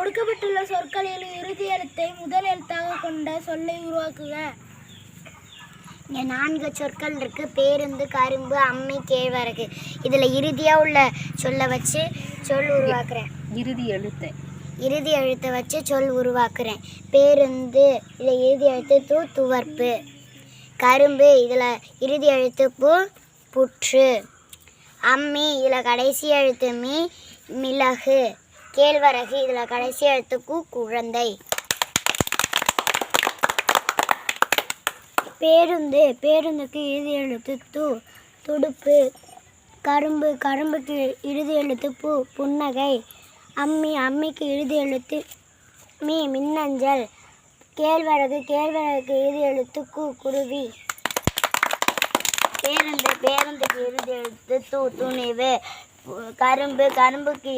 கொடுக்கப்பட்டுள்ள சொற்களில் இறுதி எழுத்தை முதல் எழுத்தாக கொண்ட சொல்லை உருவாக்குக. இங்கே நான்கு சொற்கள் இருக்கு. பேருந்து கரும்பு அம்மி கேழ்வரகு. இதில் இறுதியாக உள்ள சொல்லை வச்சு சொல் உருவாக்குறேன். இறுதி எழுத்து. இறுதி எழுத்தை வச்சு சொல் உருவாக்குறேன். பேருந்து இதில் இறுதி எழுத்து தூ துவர்ப்பு. கரும்பு இதில் இறுதி எழுத்து பூ புற்று. அம்மி இதில் கடைசி எழுத்து மீ மிளகு. கேழ்வரகு இதில் கடைசி எழுத்துக்கு குழந்தை. பேருந்து பேருந்துக்கு இறுதி எழுத்து தூ துடுப்பு. கரும்பு கரும்புக்கு இறுதி எழுத்து பூ புன்னகை. அம்மி அம்மிக்கு இறுதி எழுத்து மீ மின்னஞ்சல். கேழ்வரகு கேழ்வரகுக்கு இறுதி எழுத்து கு குருவி. பேருந்து பேருந்துக்கு இறுதி எழுத்து தூ துணிவு. கரும்பு கரும்புக்கு